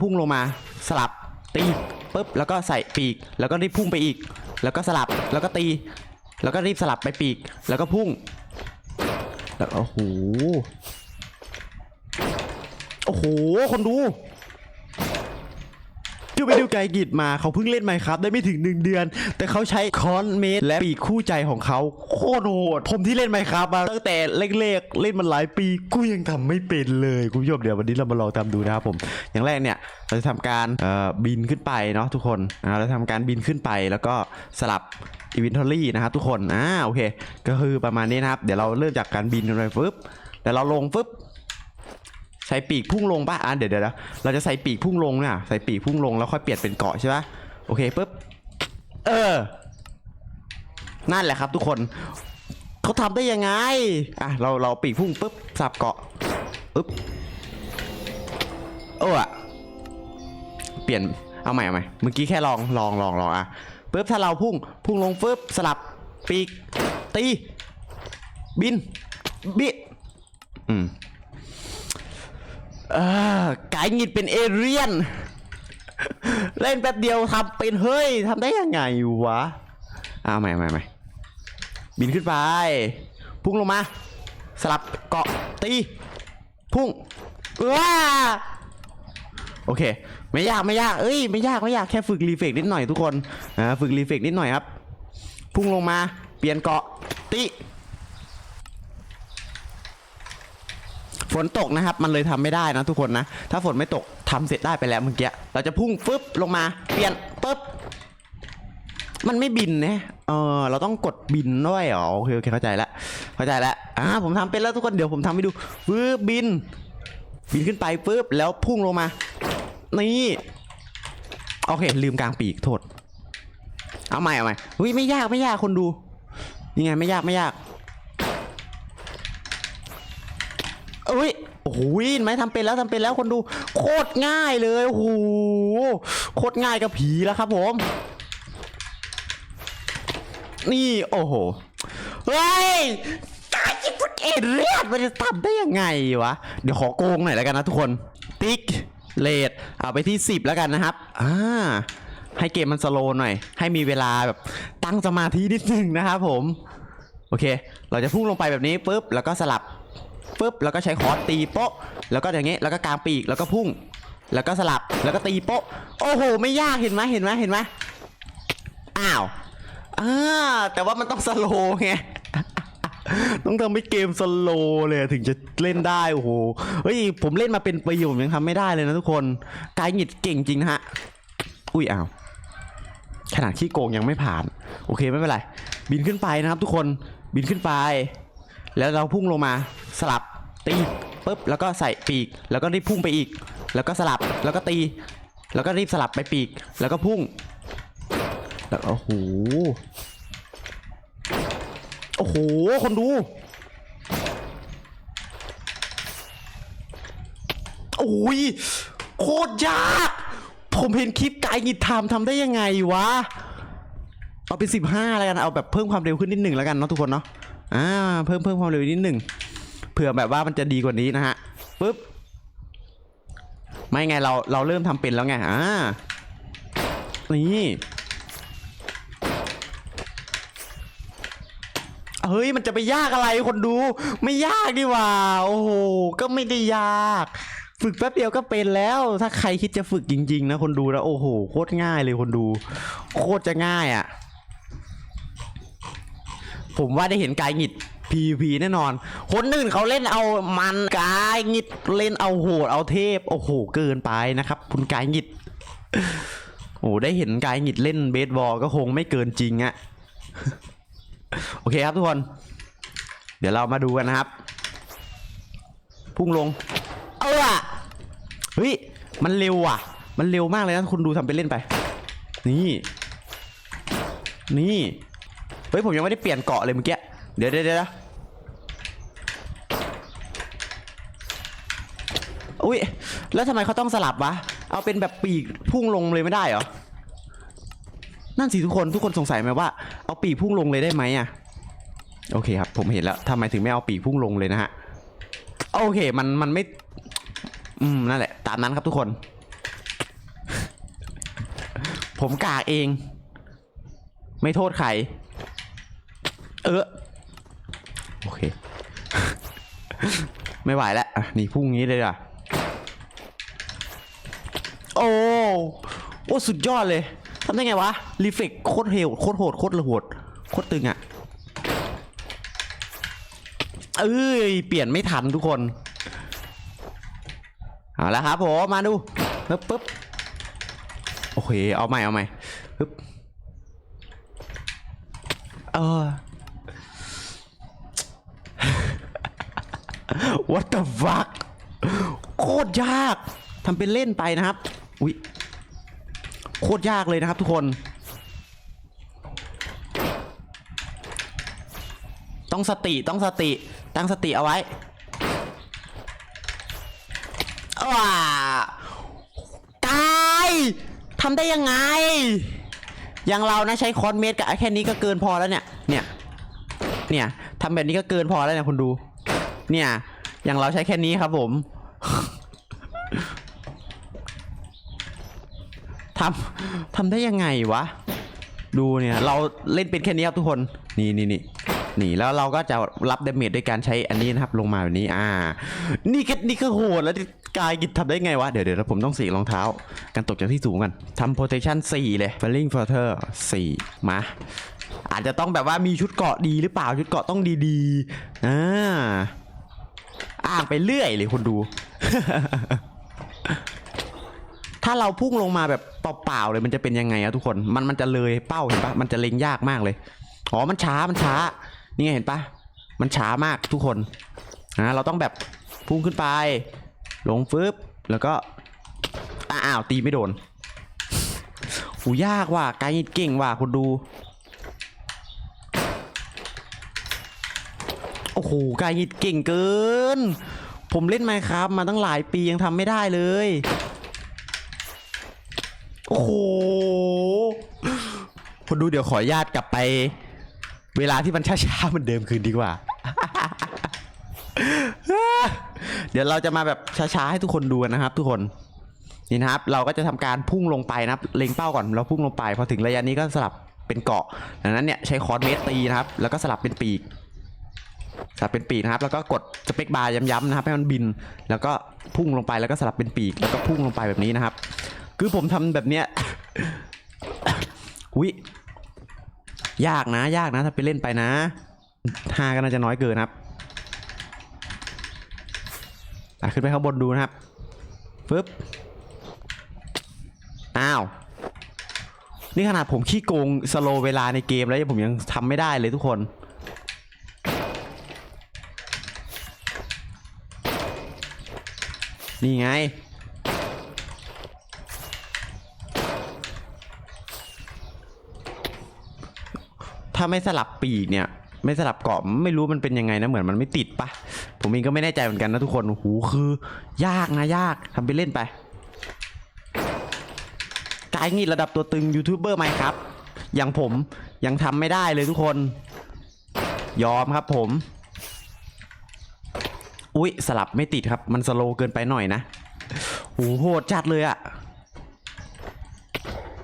พุ่งลงมาสลับตีปุ๊บแล้วก็ใส่ปีก แล้วก็รีบพุ่งไปอีก แล้วก็สลับแล้วก็ตี แล้วก็รีบสลับไปปีก แล้วก็พุ่งแล้วโอ้โหโอ้โหคนดู คือไปดูไกกิดมาเขาเพิ่งเล่นไมครับได้ไม่ถึงหนึ่งเดือน แต่เขาใช้คอนเมดและปีกคู่ใจของเขาโคตรโหดผมที่เล่นไมครับมาตั้งแต่เล็กๆเล่นมันหลายปีกูยังทำไม่เป็นเลยคุณผู้ชมเดี๋ยววันนี้เรามาลองทำดูนะครับผมอย่างแรกเนี่ยเราจะทำการบินขึ้นไปเนาะทุกคนอ่าเราทำการบินขึ้นไปแล้วก็สลับ inventory นะครับทุกคนอ่าโอเค ก็คือประมาณนี้นะครับ เดี๋ยวเราเริ่มจากการบินไปปุ๊บเดี๋ยวเราลงปุ๊บ ใส่ปีกพุ่งลงป่ะอะเดี๋ยวเดี๋ยวเดี๋ยวเราจะใส่ปีกพุ่งลงเนี่ยใส่ปีกพุ่งลงแล้วค่อยเปลี่ยนเป็นเกาะใช่ปะโอเคปุ๊บเออ นั่นแหละครับทุกคนเขาทำได้ยังไงอะเราเราปีกพุ่งปุ๊บสับเกาะปุ๊บเออเปลี่ยนเอาใหม่เอาใหม่เมื่อกี้แค่ลองลองลองลองอะปุ๊บถ้าเราพุ่งพุ่งลงปุ๊บสลับปีกตี บินบิอืม เออไก่หงิดเป็นเอเรียน เล่นแป๊บเดียวทำเป็นเฮ้ยทำได้ยังไงวะอ้าวใหม่ใหม่ใหม่บินขึ้นไป พุ่งลงมา สลับเกาะตี พุ่งว้าโอเค ไม่ยากไม่ยากเอ้ยไม่ยากไม่ยากแค่ฝึกรีเฟกนิดหน่อยทุกคนอ่าฝึกรีเฟกนิดหน่อยครับ พุ่งลงมาเปลี่ยนเกาะตี ฝนตกนะครับ มันเลยทำไม่ได้นะทุกคนนะ ถ้าฝนไม่ตกทำเสร็จได้ไปแล้วเมื่อกี้เราจะพุ่งฟึบลงมา เปลี่ยนปึ๊บมันไม่บินนะเออเราต้องกดบินด้วยอ๋อโอเคโอเคเข้าใจแล้วเข้าใจแล้วอ่าผมทำเป็นแล้วทุกคนเดี๋ยวผมทำให้ดูฟืบบิน บินขึ้นไปปึ๊บแล้วพุ่งลงมานี่โอเคลืมกลางปีกโทษเอาใหม่เอาใหม่เฮ้ยไม่ยากไม่ยากคนดูยังไงไม่ยากไม่ยาก เอ้ย โอ้โหเห็นไหมทำเป็นแล้วทำเป็นแล้วคนดูโคตรง่ายเลยโอ้โหโคตรง่ายกับผีแล้วครับผม นี่โอ้โหเฮ้ยตายจิพุทธเอเรียดมันจะทำได้ยังไงวะ เดี๋ยวขอโกงหน่อยแล้วกันนะทุกคน ติ๊กเลดเอาไปที่ 10 แล้วกันนะครับอ่าให้เกมมันสโลหน่อย ให้มีเวลาแบบตั้งสมาธินิดนึงนะครับผม โอเค เราจะพุ่งลงไปแบบนี้ปุ๊บ แล้วก็สลับ ปุ๊บแล้วก็ใช้คอร์สตีโป๊ะ แล้วก็อย่างเงี้ยแล้วก็กลางปีกแล้วก็พุ่ง แล้วก็สลับแล้วก็ตีโป๊ะ โอ้โห ไม่ยากเห็นไหมเห็นไหมเห็นไหมอ้าวอ่าแต่ว่ามันต้องสโลไงต้องทำให้เกมสโลเลยถึงจะเล่นได้โอ้โหเฮ้ยผมเล่นมาเป็นปีผมยังทำไม่ได้เลยนะทุกคนกายหงิดเก่งจริงนะฮะอุ้ยอ้าวขนาดขี้โกงยังไม่ผ่าน โอเคไม่เป็นไร บินขึ้นไปนะครับทุกคนบินขึ้นไป แล้วเราพุ่งลงมาสลับตีปุ๊บแล้วก็ใส่ปีก แล้วก็รีบพุ่งไปอีก แล้วก็สลับแล้วก็ตี แล้วก็รีบสลับไปปีก แล้วก็พุ่งแล้วโอ้โหโอ้โหคนดูโอ้ยโคตรยาก ผมเห็นคลิปไกด์กิดทำทำได้ยังไงวะ เอาเป็นสิบห้าแล้วกัน เอาแบบเพิ่มความเร็วขึ้นนิดหนึ่งแล้วกันเนาะทุกคนเนาะ อ่าเพิ่มเพิ่มความเร็วนิดหนึ่งเผื่อแบบว่ามันจะดีกว่านี้นะฮะปึ๊บไม่ไงเราเราเริ่มทำเป็นแล้วไงอ่านี่เฮ้ยมันจะไปยากอะไรคนดู ไม่ยากดีว่า โอ้โหก็ไม่ได้ยาก ฝึกแป๊บเดียวก็เป็นแล้ว ถ้าใครคิดจะฝึกจริง ๆ นะคนดูแล้วโอ้โหโคตรง่ายเลยคนดู โคตรจะง่ายอะ่ะ ผมว่าได้เห็นกายหงิด PVP แน่นอน คนอื่นเขาเล่นเอามันกายหงิดเล่นเอาโหดเอาเทพ โอ้โหเกินไปนะครับ คุณกายหงิดโอ้ได้เห็นกายหงิดเล่นเบสบอลก็คงไม่เกินจริงอะโอเคครับทุกคน เดี๋ยวเรามาดูกันนะครับ พุ่งลง เออะเฮ้ยมันเร็วอะ มันเร็วมากเลยนะคุณดูทำไปเล่นไป นี่ นี่ เฮ้ยผมยังไม่ได้เปลี่ยนเกาะเลยเมื่อกี้เดี๋ยวเดี๋ยวเดี๋ยวอุ้ยแล้วทำไมเขาต้องสลับวะเอาเป็นแบบปีกพุ่งลงเลยไม่ได้เหรอนั่นสิทุกคนทุกคนสงสัยไหมว่าเอาปีกพุ่งลงเลยได้ไหมอะโอเคครับผมเห็นแล้วทำไมถึงไม่เอาปีกพุ่งลงเลยนะฮะโอเคมันมันไม่อืมนั่นแหละตามนั้นครับทุกคน ผมกากเอง ไม่โทษใคร เออ โอเค ไม่ไหวแล้วอะนี่พุ่งงี้เลยอะ โอ้ โอ้ สุดยอดเลยทำได้ไงวะ รีเฟกโคตรเฮลโคตรโหด โคตรระโหด โคตรตึงอะ เอ้ย เปลี่ยนไม่ทันทุกคน เอาละครับผม มาดูปึ๊บปึ๊บโอเค เอาใหม่ เอาใหม่ปึ๊บเออ what the fuck โคตรยากทำเป็นเล่นไปนะครับอุ๊ยโคตรยากเลยนะครับทุกคน ต้องสติต้องสติตั้งสติเอาไว้ว้าตายทำได้ยังไง อย่างเรานะใช้คอนเมตกับแค่นี้ก็เกินพอแล้วเนี่ย เนี่ย เนี่ยทำแบบนี้ก็เกินพอแล้วเนี่ยคุณดู เนี่ย อย่างเราใช้แค่นี้ครับผมทำทำได้ยังไงวะ ดูเนี่ย เราเล่นเป็นแค่นี้ครับทุกคน นี่นี่นี่นี่แล้วเราก็จะรับเดเมจด้วยการใช้อันนี้นะครับ ลงมาแบบนี้ อ่า นี่ก็นี่ก็โหดแล้วกายกิจทำได้ไงวะ เดี๋ยวเดี๋ยวผมต้องสีรองเท้า กันตกจากที่สูงกันทำ protection 4เลย falling further 4มา อาจจะต้องแบบว่ามีชุดเกาะดีหรือเปล่าชุดเกาะต้องดีๆอ่า อ้างไปเรื่อยเลยคุณดู ถ้าเราพุ่งลงมาแบบเปล่าๆเลยมันจะเป็นยังไงอะทุกคน มันมันจะเลยเป้าเห็นปะมันจะเล็งยากมากเลย อ๋อ มันช้า มันช้า นี่ไงเห็นปะ มันช้ามากทุกคนนะเราต้องแบบพุ่งขึ้นไป ลงฟึบ แล้วก็ อ้าว ตีไม่โดนหูยากว่ะไกายเก่งว่ะคุณดู โอ้โหกายเก่งเกิน ผมเล่นไมครับมาตั้งหลายปียังทำไม่ได้เลย โอ้โหคนดูเดี๋ยวขออนุญาตกลับไป เวลาที่มันช้าๆเหมือนเดิมคืนดีกว่า เดี๋ยวเราจะมาแบบช้าๆให้ทุกคนดูนะครับ ทุกคนนี่นะครับ เราก็จะทำการพุ่งลงไปนะครับ เล็งเป้าก่อนเราพุ่งลงไปพอถึงระยะนี้ก็สลับเป็นเกาะดังนั้นเนี่ยใช้คอร์สเมตรตีนะครับ แล้วก็สลับเป็นปีก สลับเป็นปีกนะครับ แล้วก็กดสเปคบาร์ย้ำๆนะครับให้มันบิน แล้วก็พุ่งลงไปแล้วก็สลับเป็นปีกแล้วก็พุ่งลงไปแบบนี้นะครับ คือผมทำแบบเนี้ยอุ้ยยากนะ ยากนะ ถ้าไปเล่นไปนะห้าก็น่าจะน้อยเกินครับขึ้นไปข้างบนดูนะครับฟึบอ้าว นี่ขนาดผมขี้โกงสโลเวลาในเกมแล้วผมยังทำไม่ได้เลยทุกคน นี่ไง ถ้าไม่สลับปีกเนี่ย ไม่สลับเกาะไม่รู้มันเป็นยังไงนะเหมือนมันไม่ติดปะผมเองก็ไม่แน่ใจเหมือนกันนะทุกคนโอ้โหคือ ยากนะยากทำไปเล่นไปกายงี้ระดับตัวตึงยูทูบเบอร์ไหมครับอย่างผมยังทำไม่ได้เลยทุกคน ยอมครับผม อุ๊ยสลับไม่ติดครับ มันสโลเกินไปหน่อยนะโหโหดจัดเลยอะ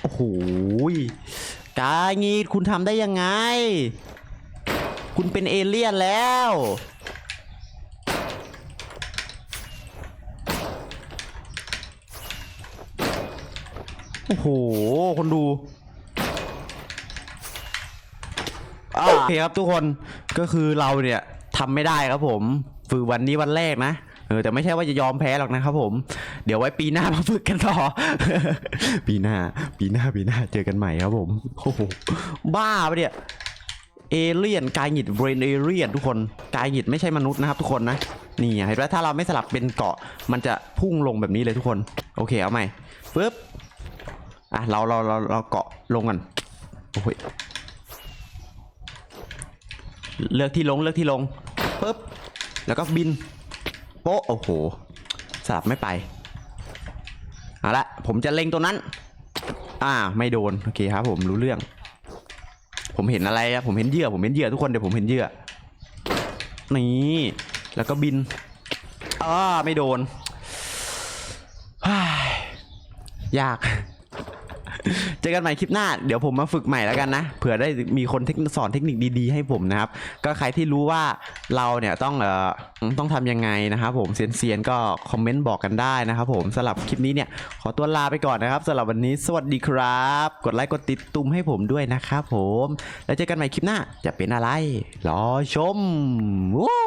โอ้โหกายงี้คุณทำได้ยังไง คุณเป็นเอเลี่ยนแล้วโอ้โห คนดูโอเคครับทุกคนก็คือเราเนี่ยทำไม่ได้ครับผม ฝึกวันนี้วันแรกนะเออแต่ไม่ใช่ว่าจะยอมแพ้หรอกนะครับผม เดี๋ยวไว้ปีหน้ามาฝึกกันต่อ ปีหน้า ปีหน้าปีหน้าเจอกันใหม่ครับผมโอ้โหบ้าปะเนี่ยเอเลี่ยนกายหงิดเบรนเอเลี่ยนทุกคนกายหงิดไม่ใช่มนุษย์นะครับทุกคนนะนี่เห็นไหมถ้าเราไม่สลับเป็นเกาะ มันจะพุ่งลงแบบนี้เลยทุกคน โอเคเอาใหม่ปึ๊บอะเราเราเราเราเกาะลงกันโอ้ยเลือกที่ลงเลือกที่ลงปึ๊บ แล้วก็บินโป๊ะโอ้โหสลับไม่ไปเอาละผมจะเล็งตัวนั้น อ่า ไม่โดนโอเคครับ ผมรู้เรื่อง ผมเห็นอะไรอะผมเห็นเหยื่อผมเห็นเหยื่อทุกคนเดี๋ยวผมเห็นเหยื่อนี่แล้วก็บินอ่าไม่โดนยาก เจอกันใหม่คลิปหน้า เดี๋ยวผมมาฝึกใหม่แล้วกันนะ เผื่อได้มีคนเทคสอนเทคนิคดีๆให้ผมนะครับ ก็ใครที่รู้ว่าเราเนี่ยต้องเอ่อต้องทำยังไงนะครับผมเซียนๆก็คอมเมนต์บอกกันได้นะครับผมสำหรับคลิปนี้เนี่ยขอตัวลาไปก่อนนะครับสำหรับวันนี้สวัสดีครับ กดไลค์กดติดตุมให้ผมด้วยนะครับผม แล้วเจอกันใหม่คลิปหน้าจะเป็นอะไรรอชมวู้